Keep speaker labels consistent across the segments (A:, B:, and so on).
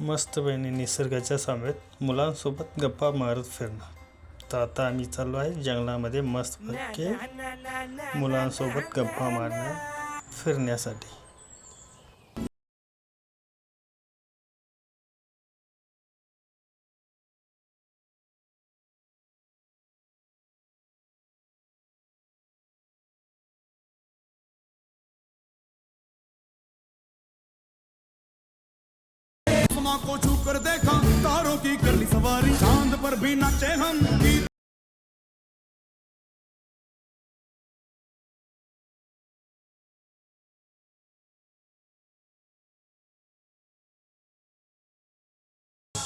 A: मस्त बहिणी निसर्गाच्या सामेत मुलांसोबत गप्पा मारत फिरणं. तर आता आम्ही चाललो आहे जंगलामध्ये मस्त मुलांसोबत गप्पा मारण्या फिरण्यासाठी.
B: आसमां को छू कर देखा तारों की कर ली सवारी चांद पर भी नाचे हम। गीत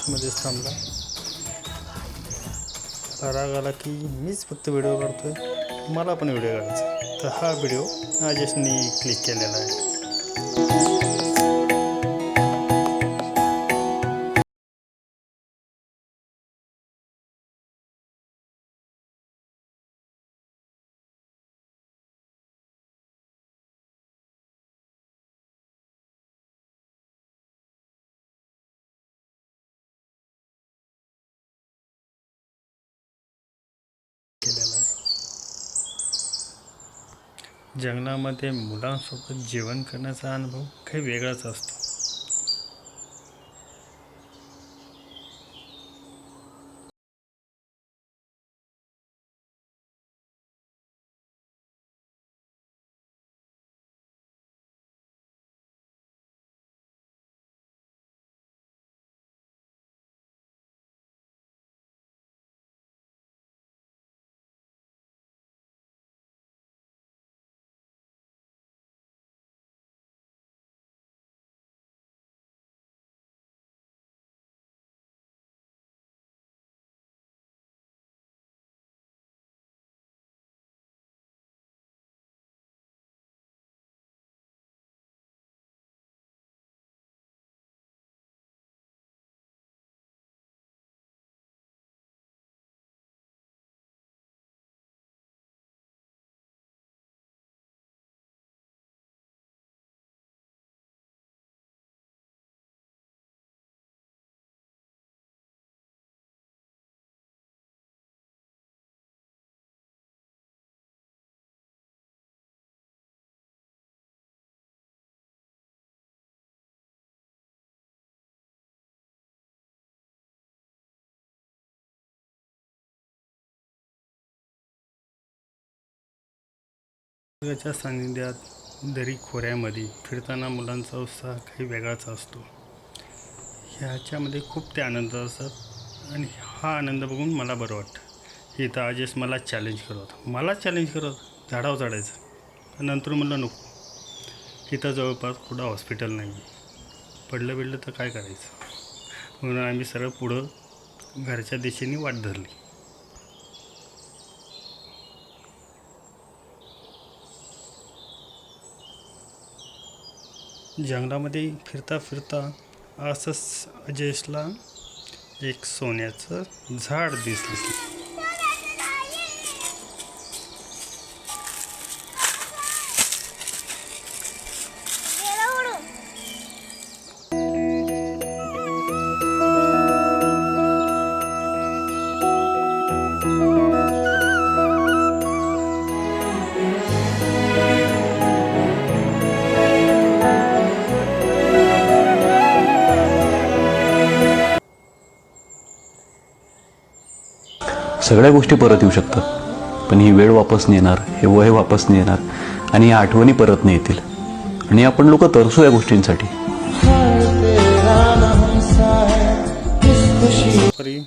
A: मध्येच थांबला. राग आला की मीच फक्त व्हिडिओ काढतोय. मला पण व्हिडिओ काढायचा तर हा व्हिडिओ राजेशनी क्लिक केलेला आहे. जंगलामध्ये मुलांसोबत जेवण करण्याचा अनुभव काही वेगळाच असतो. निसर्गाच्या सानिध्यात दरी खोऱ्यामध्ये फिरताना मुलांचा उत्साह काही वेगळाच असतो. ह्याच्यामध्ये खूप ते आनंद असतात आणि हा आनंद बघून मला बरं वाटतं. इथं आजेस मला चॅलेंज करत मला चॅलेंज करत झाडावर चढायचं. पण नंतर म्हणलं नको. इथं जवळपास कुठं हॉस्पिटल नाही पडलं बिडलं तर काय करायचं? म्हणून आम्ही सरळ पुढं घरच्या दिशेने वाट धरली. जंगलामध्ये फिरता फिरता असंच अजयशला एक सोन्याचं झाड दिसलं.
C: सगळ्या गोष्टी परत येऊ शकतात. पण ही वेळ वापस नाही येणार हे वय वापस नाही येणार आणि या आठवणी परत नाही येतील. आणि आपण लोक तरसू या गोष्टींसाठी.
A: संपूर्ण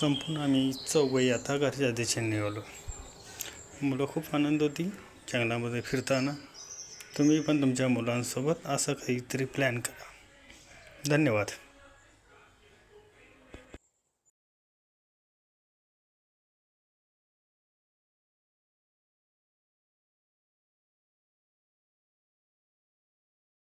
A: संपून आम्ही चौघही आता घरच्या दिशेने निघालो. मुलं खूप आनंद होती जंगलामध्ये फिरताना. तुम्ही पण तुमच्या मुलांसोबत असं काहीतरी प्लॅन करा. धन्यवाद.